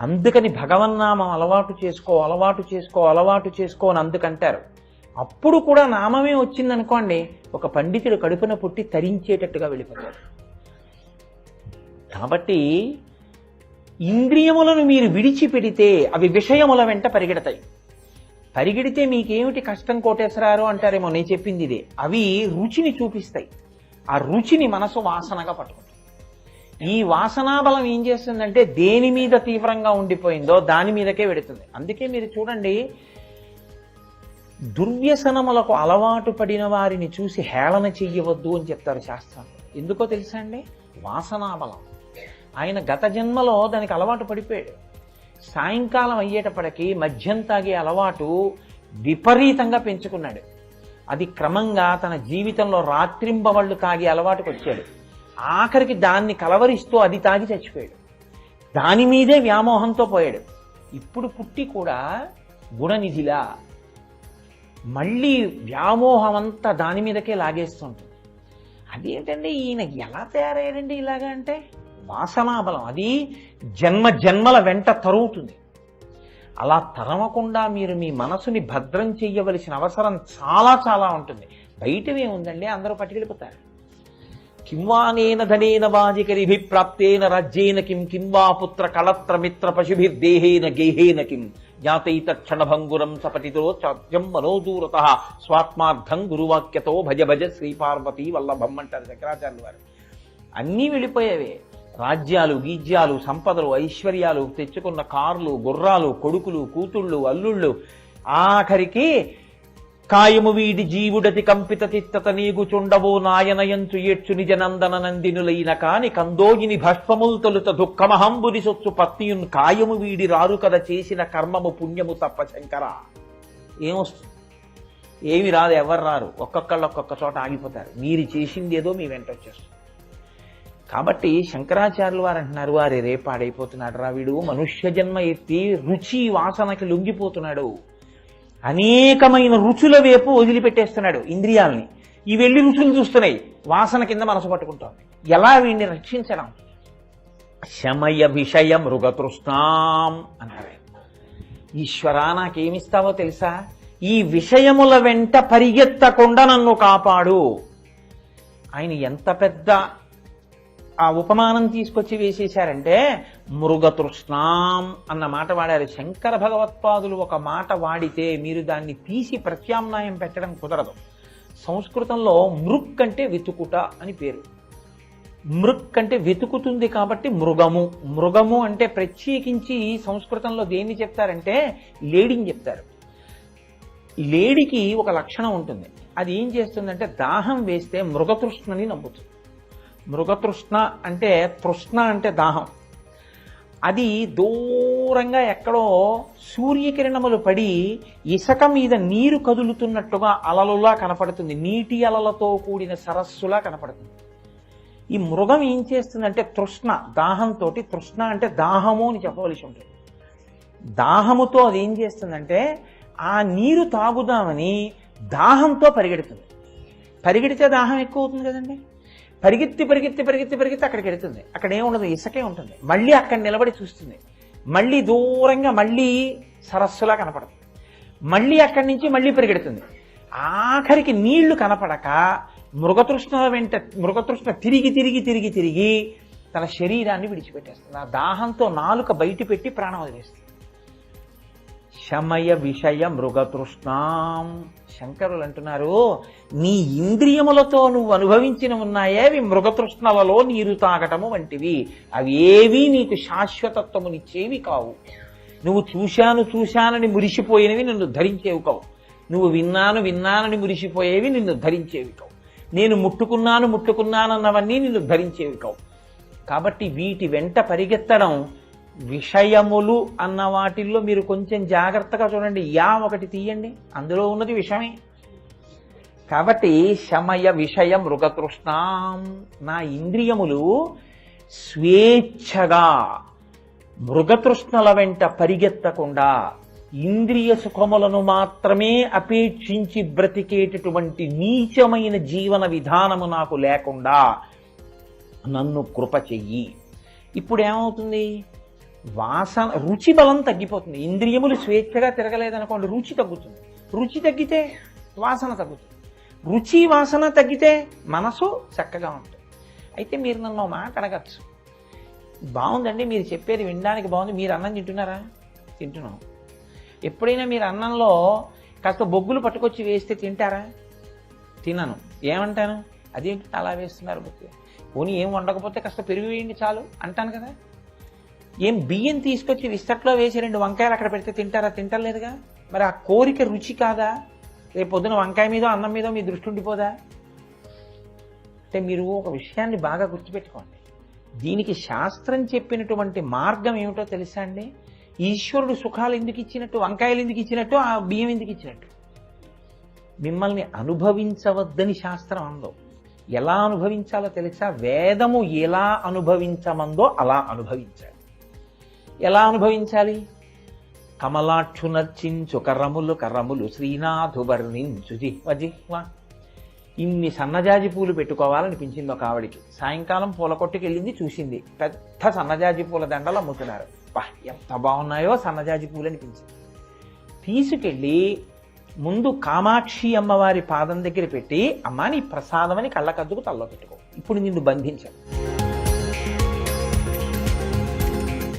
అందుకని భగవన్నామం అలవాటు చేసుకో అలవాటు చేసుకో అలవాటు చేసుకో అని అందుకంటారు. అప్పుడు కూడా నామమే వచ్చిందనుకోండి ఒక పండితుడు కడుపున పుట్టి తరించేటట్టుగా వెళ్ళిపోతారు కాబట్టి ఇంద్రియములను మీరు విడిచిపెడితే అవి విషయముల వెంట పరిగెడతాయి. పరిగెడితే మీకేమిటి కష్టం కోటేశ్వరారు అంటారేమో నేను చెప్పింది ఇదే. అవి రుచిని చూపిస్తాయి. ఆ రుచిని మనసు వాసనగా పట్టుకుంటాయి. ఈ వాసనాబలం ఏం చేస్తుందంటే దేని మీద తీవ్రంగా ఉండిపోయిందో దాని మీదకే వెడుతుంది. అందుకే మీరు చూడండి దుర్వ్యసనములకు అలవాటు పడిన వారిని చూసి హేళన చెయ్యవద్దు అని చెప్తారు శాస్త్రం ఎందుకో తెలుసా అండి? వాసనాబలం. ఆయన గత జన్మలో దానికి అలవాటు పడిపోయాడు. సాయంకాలం అయ్యేటప్పటికి మద్యం తాగే అలవాటు విపరీతంగా పెంచుకున్నాడు. అది క్రమంగా తన జీవితంలో రాత్రింబవళ్ళు తాగే అలవాటుకు వచ్చాడు ఆఖరికి దాన్ని కలవరిస్తూ అది తాగి చచ్చిపోయాడు. దాని మీదే వ్యామోహంతో పోయాడు. ఇప్పుడు పుట్టి కూడా గుణనిధిలా మళ్ళీ వ్యామోహం అంతా దాని మీదకే లాగేస్తుంటుంది అదేంటండి ఈయన ఎలా తయారయ్యాడండి ఇలాగా అంటే? వాసనాబలం అది జన్మ జన్మల వెంట తరుగుతుంది. అలా తరమకుండా మీరు మీ మనసుని భద్రం చెయ్యవలసిన అవసరం చాలా చాలా ఉంటుంది. బయటవే ఉందండి అందరూ పట్టుకెళ్ళిపోతారు. కింవానేన ధనేన వాజికరిభి ప్రాప్తేన రాజ్యేన కిం కింవా పుత్ర కళత్ర మిత్ర పశుభిర్దేహేన గేహేన కిం జ్ఞాతైత క్షణభంగురం సపటితో చాద్యం మనోదూరత స్వాత్మార్థం గురువాక్యతో భజ భజ శ్రీపార్వతీ వల్లభం అంటారు శంకరాచార్యులు వారు. అన్నీ వెళ్ళిపోయేవే. రాజ్యాలు గీజ్యాలు సంపదలు ఐశ్వర్యాలు తెచ్చుకున్న కార్లు గుర్రాలు కొడుకులు కూతుళ్ళు అల్లుళ్ళు. ఆఖరికి కాయము వీడి జీవుడతి కంపిత తిత్తత నీగు చుండవో నాయనయంచు ఏడ్చు నిజ నందన నందినులైన కాని కందోగిని భస్మముల్ తొలుత దుఃఖమహంబుని సొచ్చు పత్నియున్ కాయము వీడి రారు కద చేసిన కర్మము పుణ్యము తప్ప శంకర. ఏమొస్తుంది ఏమి రాదు ఎవరు రారు. ఒక్కొక్కళ్ళు ఒక్కొక్క చోట ఆగిపోతారు. మీరు చేసింది ఏదో మీ వెంట వచ్చేస్తుంది. కాబట్టి శంకరాచార్యులు వారు అంటున్నారు వారి రేపాడైపోతున్నాడు రా వీడు. మనుష్య జన్మ ఎత్తి రుచి వాసనకి లొంగిపోతున్నాడు. అనేకమైన రుచుల వైపు వదిలిపెట్టేస్తున్నాడు ఇంద్రియాలని. ఈ వెళ్ళి రుచులు చూస్తున్నాయి. వాసన కింద మనసు పట్టుకుంటోంది. ఎలా వీడిని రక్షించడం? శమయ విషయ మృగతృష్ణాం అన్నారు ఈశ్వరా నాకేమిస్తావో తెలుసా? ఈ విషయముల వెంట పరిగెత్తకుండా నన్ను కాపాడు. ఆయన ఎంత పెద్ద ఆ ఉపమానం తీసుకొచ్చి వేసేశారంటే మృగతృష్ణాం అన్న మాట వాడారు. శంకర భగవత్పాదులు ఒక మాట వాడితే మీరు దాన్ని తీసి ప్రత్యామ్నాయం పెట్టడం కుదరదు. సంస్కృతంలో మృక్ అంటే వెతుకుట అని పేరు. మృక్ అంటే వెతుకుతుంది కాబట్టి మృగము. మృగము అంటే ప్రత్యేకించి సంస్కృతంలో దేన్ని చెప్తారంటే లేడిని చెప్తారు. లేడికి ఒక లక్షణం ఉంటుంది. అది ఏం చేస్తుందంటే దాహం వేస్తే మృగతృష్ణని నమ్ముతుంది. మృగతృష్ణ అంటే తృష్ణ అంటే దాహం. అది దూరంగా ఎక్కడో సూర్యకిరణములు పడి ఇసక మీద నీరు కదులుతున్నట్టుగా అలలులా కనపడుతుంది. నీటి అలలతో కూడిన సరస్సులా కనపడుతుంది. ఈ మృగం ఏం చేస్తుందంటే తృష్ణ దాహంతో తృష్ణ అంటే దాహము అని చెప్పవలసి ఉంటుంది. దాహముతో అది ఏం చేస్తుందంటే ఆ నీరు తాగుదామని దాహంతో పరిగెడుతుంది. పరిగెడితే దాహం ఎక్కువ అవుతుంది కదండి? పరిగెత్తి పరిగెత్తి పరిగెత్తి పరిగెత్తి అక్కడికి వెళుతుంది. అక్కడ ఏముండదు? ఇసుకే ఉంటుంది. మళ్ళీ అక్కడ నిలబడి చూస్తుంది. మళ్ళీ దూరంగా మళ్ళీ సరస్సులా కనపడుతుంది మళ్ళీ అక్కడి నుంచి మళ్ళీ పరిగెడుతుంది. ఆఖరికి నీళ్ళు కనపడక మృగతృష్ణ వెంట మృగతృష్ణ తిరిగి తిరిగి తిరిగి తిరిగి తన శరీరాన్ని విడిచిపెట్టేస్తుంది. ఆ దాహంతో నాలుక బయట పెట్టి ప్రాణం వదిలేస్తుంది. శమయ విషయ మృగతృష్ణాం. శంకరులు అంటున్నారు నీ ఇంద్రియములతో నువ్వు అనుభవించిన ఉన్నాయే అవి మృగతృష్ణలలో నీరు తాగటము వంటివి. అవి ఏవీ నీకు శాశ్వతత్వమునిచ్చేవి కావు. నువ్వు చూశాను చూశానని మురిసిపోయినవి నిన్ను ధరించేవి కావు. నువ్వు విన్నాను విన్నానని మురిసిపోయేవి నిన్ను ధరించేవి కావు. నేను ముట్టుకున్నాను ముట్టుకున్నానన్నవన్నీ నిన్ను ధరించేవి కావు. కాబట్టి వీటి వెంట పరిగెత్తడం విషయములు అన్న వాటిల్లో మీరు కొంచెం జాగ్రత్తగా చూడండి. యా ఒకటి తీయండి. అందులో ఉన్నది విషమే కాబట్టి శమయ విషయ మృగతృష్ణాం. నా ఇంద్రియములు స్వేచ్ఛగా మృగతృష్ణల వెంట పరిగెత్తకుండా ఇంద్రియ సుఖములను మాత్రమే అపేక్షించి బ్రతికేటటువంటి నీచమైన జీవన విధానము నాకు లేకుండా నన్ను కృప చెయ్యి. ఇప్పుడు ఏమవుతుంది వాసన రుచి బలం తగ్గిపోతుంది. ఇంద్రియములు స్వేచ్ఛగా తిరగలేదనుకోండి రుచి తగ్గుతుంది. రుచి తగ్గితే వాసన తగ్గుతుంది. రుచి వాసన తగ్గితే మనసు చక్కగా ఉంటుంది. అయితే మీరు నన్ను మాట అడగచ్చు. బాగుందండి మీరు చెప్పేది వినడానికి బాగుంది. మీరు అన్నం తింటున్నారా? తింటున్నాం. ఎప్పుడైనా మీరు అన్నంలో కాస్త బొగ్గులు పట్టుకొచ్చి వేస్తే తింటారా? తినను. ఏమంటాను? అదేంటి అలా వేస్తున్నారు బొగ్గు? పోనీ ఏం వండకపోతే కాస్త పెరుగు వేయండి చాలు. అంటాను కదా. ఏం బియ్యం తీసుకొచ్చి విస్తట్లో వేసి రెండు వంకాయలు అక్కడ పెడితే తింటారా? తింటలేదుగా? మరి ఆ కోరిక రుచి కాదా? రేపు పొద్దున వంకాయ మీదో అన్నం మీదో మీ దృష్టి ఉండిపోదా? అంటే మీరు ఒక విషయాన్ని బాగా గుర్తుపెట్టుకోండి. దీనికి శాస్త్రం చెప్పినటువంటి మార్గం ఏమిటో తెలుసా అండి? ఈశ్వరుడు సుఖాలు ఎందుకు ఇచ్చినట్టు వంకాయలు ఎందుకు ఇచ్చినట్టు ఆ బియ్యం ఎందుకు ఇచ్చినట్టు? మిమ్మల్ని అనుభవించవద్దని శాస్త్రం అందో ఎలా అనుభవించాలో తెలుసా? వేదము ఎలా అనుభవించమందో అలా అనుభవించాలి. ఎలా అనుభవించాలి? కమలాక్షు నర్చించు కర్రములు కర్రములు శ్రీనాథు వర్ణించు జిహ్వ జిహ్వ. ఇన్ని సన్నజాజి పూలు పెట్టుకోవాలనిపించింది ఒక ఆవిడికి. సాయంకాలం పూల కొట్టుకు వెళ్ళింది చూసింది. పెద్ద సన్నజాజి పూల దండలు అమ్ముతున్నారు. బా ఎంత బాగున్నాయో సన్నజాజి పూలు అనిపించింది తీసుకెళ్ళి ముందు కామాక్షి అమ్మవారి పాదం దగ్గర పెట్టి అమ్మా నీ ప్రసాదం అని కళ్ళకద్దుకు తల్లో పెట్టుకో. ఇప్పుడు నిన్ను బంధించాను.